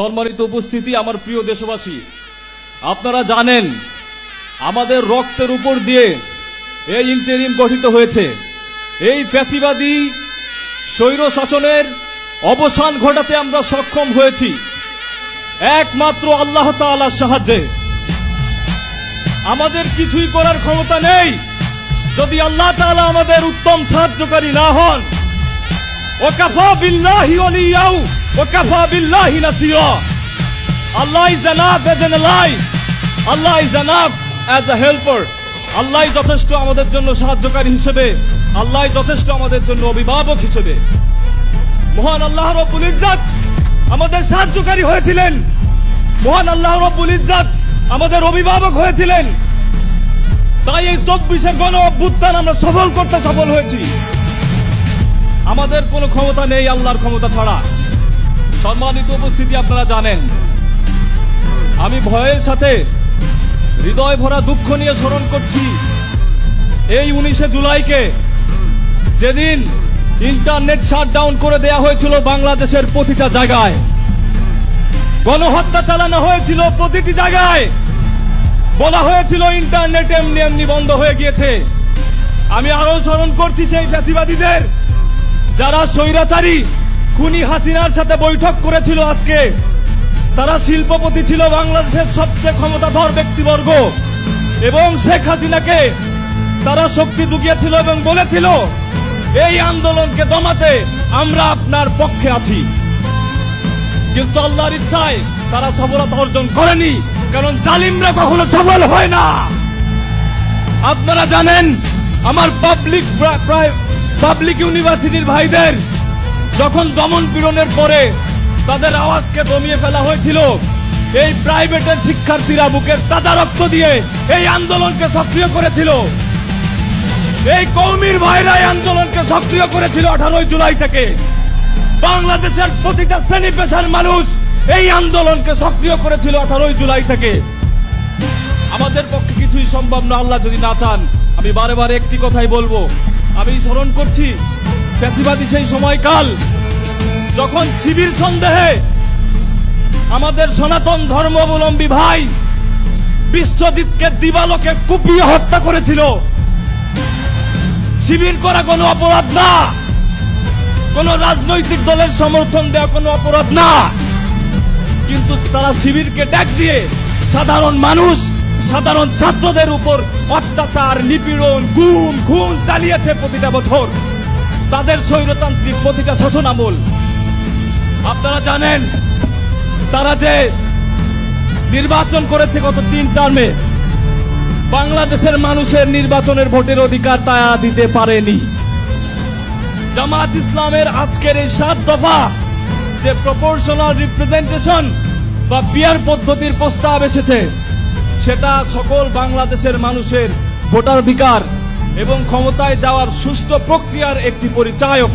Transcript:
সম্মানিত উপস্থিতি আমার প্রিয় দেশবাসী। আপনারা জানেন, আমাদের রক্তের উপর দিয়ে এই ইন্টারিম গঠিত হয়েছে। এই ফ্যাসিবাদী স্বৈর শাসনের অবসান ঘটাতে আমরা সক্ষম হয়েছি। একমাত্র আল্লাহ তাআলার সাহায্যে। আমাদের কিছুই করার ক্ষমতা নেই। যদি আল্লাহ তাআলা আমাদের উত্তম সাহায্যকারী না হন ওকাফা বিল্লাহি ওয়ালিয়াউ ওকাফা বিল্লাহি Nasira Allah is enough as an ally Allah is enough as a helper Allah যথেষ্ট আমাদের জন্য সাহায্যকারী হিসেবে। আল্লাহ যথেষ্ট আমাদের জন্য অভিভাবক হিসেবে। মহান আল্লাহ রব্বুল ইজ্জত আমাদের সাহায্যকারী হয়েছিলেন। মহান আল্লাহ রব্বুল ইজ্জত আমাদের অভিভাবক হয়েছিলেন। তাই এই চব্বিশে গণ অভ্যুত্থান আমরা সফল করতে সফল হয়েছি। আমাদের কোনো ক্ষমতা নেই আল্লাহর ক্ষমতা ছাড়া। সম্মানিত উপস্থিতি আপনারা জানেন। আমি ভয়ের সাথে হৃদয় ভরা দুঃখ নিয়ে স্মরণ করছি। এই উনিশে জুলাইকে যেদিন ইন্টারনেট শাটডাউন করে দেয়া হয়েছিল বাংলাদেশের প্রতিটা জায়গায়। গণহত্যা চালানো হয়েছিল প্রতিটি জায়গায়। বলা হয়েছিল ইন্টারনেট এমনি এমনি বন্ধ হয়ে গিয়েছে। আমি আরও স্মরণ করছি সেই ফ্যাসিবাদীদের যারা স্বৈরাচারী, খুনি হাসিনার সাথে বৈঠক করেছিল আজকে, তারা শিল্পপতি ছিল বাংলাদেশের সবচেয়ে ক্ষমতাধর ব্যক্তিবর্গ। এবং শেখ হাসিনাকে তারা শক্তি জুগিয়েছিল এবং বলেছিল, এই আন্দোলনকে দমাতে আমরা আপনার পক্ষে আছি। কিন্তু আল্লাহর ইচ্ছায় তারা সফলতা অর্জন করেনি, কারণ জালিমরা কখনো সফল হয় না। আপনারা জানেন, আমার পাবলিক প্রায় পাবলিক ইউনিভার্সিটির ভাইদের যখন দমন পীড়নের পরে তাদের আওয়াজকে দমিয়ে ফেলা হয়েছিল, এই প্রাইভেটের শিক্ষার্থীরা বুকের তাজা রক্ত দিয়ে এই আন্দোলনকে সক্রিয় করেছিল। এই কৌমির ভাইরা এই আন্দোলনকে সক্রিয় করেছিল আঠারোই জুলাই থেকে। বাংলাদেশের প্রতিটা শ্রেণি পেশার মানুষ এই আন্দোলনকে সক্রিয় করেছিল আঠারোই জুলাই থেকে। আমাদের পক্ষে কিছুই সম্ভব না, আল্লাহ যদি না চান, আমি বারে বারে একটি কথাই বলব। আমি স্মরণ করছি ফ্যাসিবাদী সেই সময়কাল যখন শিবির সন্দেহে আমাদের সনাতন ধর্মাবলম্বী ভাই বিশ্বজিৎকে দিবালোকে কুপিয়ে হত্যা করেছিল। শিবির করা কোনো অপরাধ না। কোন রাজনৈতিক দলের সমর্থন দেওয়া কোনো অপরাধ না। কিন্তু তারা শিবিরকে ডাক দিয়ে সাধারণ মানুষ সাধারণ ছাত্রদের উপর অত্যাচার, নিপীড়ন, গুম, খুন চালিয়েছে প্রতিটা বছর। তাদের স্বৈরতান্ত্রিক প্রতিটা শাসন আমল আপনারা জানেন, তারা যে নির্বাচন করেছে গত তিন টার্মে, বাংলাদেশের মানুষের নির্বাচনের ভোটের অধিকার তা দিতে পারেনি। জামাত ইসলামের আজকের এই সাত দফা যে প্রপোর্শনাল রিপ্রেজেন্টেশন বা পিয়ার পদ্ধতির প্রস্তাব এসেছে সেটা সকল বাংলাদেশের মানুষের ভোটাধিকার এবং ক্ষমতায় যাওয়ার সুষ্ঠু প্রক্রিয়ার একটি পরিচায়ক।